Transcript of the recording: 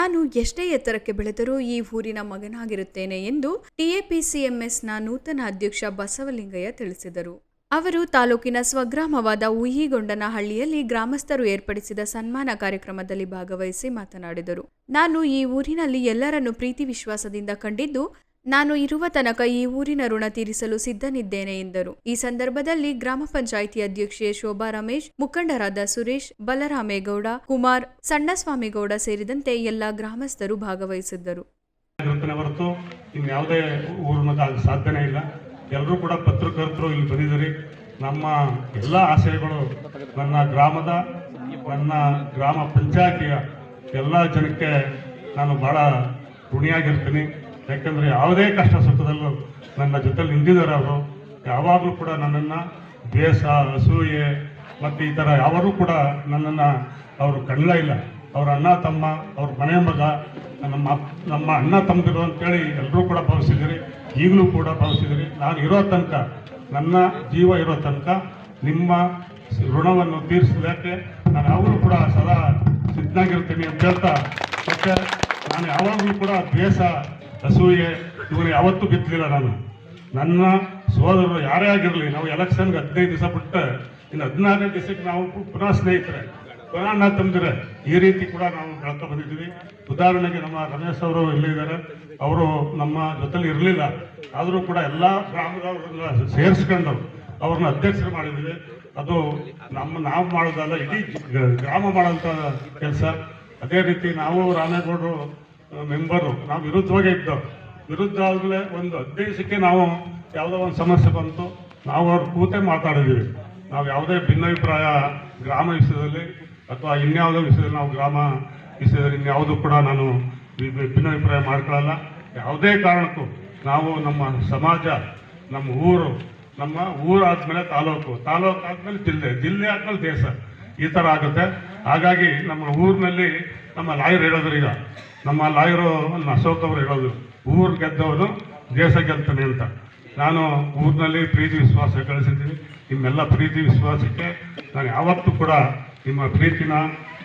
ನಾನು ಎಷ್ಟೇ ಎತ್ತರಕ್ಕೆ ಬೆಳೆದರೂ ಈ ಊರಿನ ಮಗನಾಗಿರುತ್ತೇನೆ ಎಂದು ಟಿಎಪಿಸಿಎಂಎಸ್ನ ನೂತನ ಅಧ್ಯಕ್ಷ ಬಸವಲಿಂಗಯ್ಯ ತಿಳಿಸಿದರು. ಅವರು ತಾಲೂಕಿನ ಸ್ವಗ್ರಾಮವಾದ ಉಯಿಗೊಂಡನಹಳ್ಳಿಯಲ್ಲಿ ಗ್ರಾಮಸ್ಥರು ಏರ್ಪಡಿಸಿದ ಸನ್ಮಾನ ಕಾರ್ಯಕ್ರಮದಲ್ಲಿ ಭಾಗವಹಿಸಿ ಮಾತನಾಡಿದರು. ನಾನು ಈ ಊರಿನಲ್ಲಿ ಎಲ್ಲರನ್ನು ಪ್ರೀತಿ ವಿಶ್ವಾಸದಿಂದ ಕಂಡಿದ್ದು ನಾನು ಇರುವ ತನಕ ಈ ಊರಿನ ಋಣ ತೀರಿಸಲು ಸಿದ್ಧನಿದ್ದೇನೆ ಎಂದರು. ಈ ಸಂದರ್ಭದಲ್ಲಿ ಗ್ರಾಮ ಪಂಚಾಯಿತಿ ಅಧ್ಯಕ್ಷೆ ಶೋಭಾ ರಮೇಶ್, ಮುಖಂಡರಾದ ಸುರೇಶ್, ಬಲರಾಮೇಗೌಡ, ಕುಮಾರ್, ಸಣ್ಣಸ್ವಾಮಿಗೌಡ ಸೇರಿದಂತೆ ಎಲ್ಲ ಗ್ರಾಮಸ್ಥರು ಭಾಗವಹಿಸಿದ್ದರು. ಹೊರತು ಇನ್ಯಾವುದೇ ಇಲ್ಲ. ಎಲ್ಲರೂ ಕೂಡ ಪತ್ರಕರ್ತರು ಇಲ್ಲಿ ಬಂದಿದ್ದಾರೆ. ನಮ್ಮ ಎಲ್ಲ ಆಶಯಗಳು ನನ್ನ ಗ್ರಾಮದ, ನನ್ನ ಗ್ರಾಮ ಪಂಚಾಯತಿಯ ಎಲ್ಲ ಜನಕ್ಕೆ ನಾನು ಬಹಳ ಋಣಿಯಾಗಿರ್ತೀನಿ. ಯಾಕಂದರೆ ಯಾವುದೇ ಕಷ್ಟ ಸುಖದಲ್ಲೂ ನನ್ನ ಜೊತೆಲಿ ನಿಂತಿದ್ದಾರೆ ಅವರು. ಯಾವಾಗಲೂ ಕೂಡ ನನ್ನನ್ನು ದ್ವೇಷ ಅಸೂಯೆ ಮತ್ತು ಈ ಥರ ಯಾವಾಗೂ ಕೂಡ ನನ್ನನ್ನು ಅವರು ಕಣ್ಣೇ ಇಲ್ಲ. ಅವ್ರ ಅಣ್ಣ, ತಮ್ಮ, ಅವ್ರ ಮನೆ ಮಗ, ನಮ್ಮ ನಮ್ಮ ಅಣ್ಣ, ತಮ್ಮದಿರು ಅಂತೇಳಿ ಎಲ್ಲರೂ ಕೂಡ ಭಾವಿಸಿದಿರಿ ಈಗಲೂ ಕೂಡ ಭಾವಿಸಿದಿರಿ ನಾನು ಇರೋ ತನಕ, ನನ್ನ ಜೀವ ಇರೋ ತನಕ ನಿಮ್ಮ ಋಣವನ್ನು ತೀರಿಸೋದಕ್ಕೆ ನಾನು ಯಾವಾಗಲೂ ಕೂಡ ಸದಾ ಸಿದ್ಧನಾಗಿರ್ತೀನಿ ಅಂತ ಹೇಳ್ತಾ, ಮತ್ತೆ ನಾನು ಯಾವಾಗಲೂ ಕೂಡ ದ್ವೇಷ ಅಸೂಯೆ ಇವರು ಯಾವತ್ತೂ ಬಿತ್ತಲಿಲ್ಲ ನಾನು. ನನ್ನ ಸೋದರರು ಯಾರೇ ಆಗಿರಲಿ, ನಾವು ಎಲೆಕ್ಷನ್ಗೆ ಹದಿನೈದು ದಿವಸ ಬಿಟ್ಟು ಇನ್ನು ಹದಿನಾರನೇ ದಿವಸಕ್ಕೆ ನಾವು ಪುನಃ ಸ್ನೇಹಿತರೆ. ಪುನಃ ತಮ್ಮದಿರೆ ಈ ರೀತಿ ಕೂಡ ನಾವು ಬೆಳ್ಕೊ ಬಂದಿದ್ದೀವಿ. ಉದಾಹರಣೆಗೆ ನಮ್ಮ ರಮೇಶ್ ಅವರು ಇಲ್ಲಿದ್ದಾರೆ. ಅವರು ನಮ್ಮ ಜೊತೆಲಿ ಇರಲಿಲ್ಲ. ಆದರೂ ಕೂಡ ಎಲ್ಲ ಗ್ರಾಮದವ್ರನ್ನ ಸೇರಿಸ್ಕೊಂಡು ಅವ್ರನ್ನ ಅಧ್ಯಕ್ಷರು ಮಾಡಿದ್ದೀವಿ. ಅದು ನಮ್ಮ ನಾವು ಮಾಡೋದಲ್ಲ, ಇಡೀ ಗ್ರಾಮ ಮಾಡೋಂಥ ಕೆಲಸ. ಅದೇ ರೀತಿ ನಾವು ರಾಮೇಗೌಡರು ಮೆಂಬರು, ನಾವು ವಿರುದ್ಧವಾಗೇ ಇದ್ದವು ವಿರುದ್ಧ ಆದಮೇಲೆ ಒಂದು ಹದಿನೈದಕ್ಕೆ ನಾವು ಯಾವುದೋ ಒಂದು ಸಮಸ್ಯೆ ಬಂತು, ನಾವು ಅವ್ರ ಕೂತೆ ಮಾತಾಡಿದ್ದೀವಿ ನಾವು ಯಾವುದೇ ಭಿನ್ನಾಭಿಪ್ರಾಯ ಗ್ರಾಮ ವಿಷಯದಲ್ಲಿ ಅಥವಾ ಇನ್ಯಾವುದೋ ವಿಷಯದಲ್ಲಿ ನಾವು ಗ್ರಾಮ ವಿಷಯದಲ್ಲಿ ಇನ್ಯಾವುದು ಕೂಡ ನಾನು ಭಿನ್ನಾಭಿಪ್ರಾಯ ಮಾಡ್ಕೊಳ್ಳಲ್ಲ. ಯಾವುದೇ ಕಾರಣಕ್ಕೂ ನಾವು ನಮ್ಮ ಸಮಾಜ, ನಮ್ಮ ಊರು, ನಮ್ಮ ಊರಾದ್ಮೇಲೆ ತಾಲೂಕು ತಾಲೂಕು ಆದಮೇಲೆ ಜಿಲ್ಲೆ ಜಿಲ್ಲೆ ಆದ್ಮೇಲೆ ದೇಶ. ಈ ಥರ ಆಗುತ್ತೆ. ಹಾಗಾಗಿ ನಮ್ಮ ಊರಿನಲ್ಲಿ ನಮ್ಮ ಲಾಯರ್ ಹೇಳೋದ್ರು ಈಗ. ನಮ್ಮ ಲಾಯರು ಅಶೋಕ್ ಅವರು ಹೇಳೋದು ಊರು ಗೆದ್ದವನು ದೇಶ ಗೆಲ್ತಾನೆ ಅಂತ. ನಾನು ಊರಿನಲ್ಲಿ ಪ್ರೀತಿ ವಿಶ್ವಾಸ ಕಳಿಸಿದ್ದೀನಿ. ನಿಮ್ಮೆಲ್ಲ ಪ್ರೀತಿ ವಿಶ್ವಾಸಕ್ಕೆ ನಾನು ಯಾವತ್ತೂ ಕೂಡ ನಿಮ್ಮ ಪ್ರೀತಿನ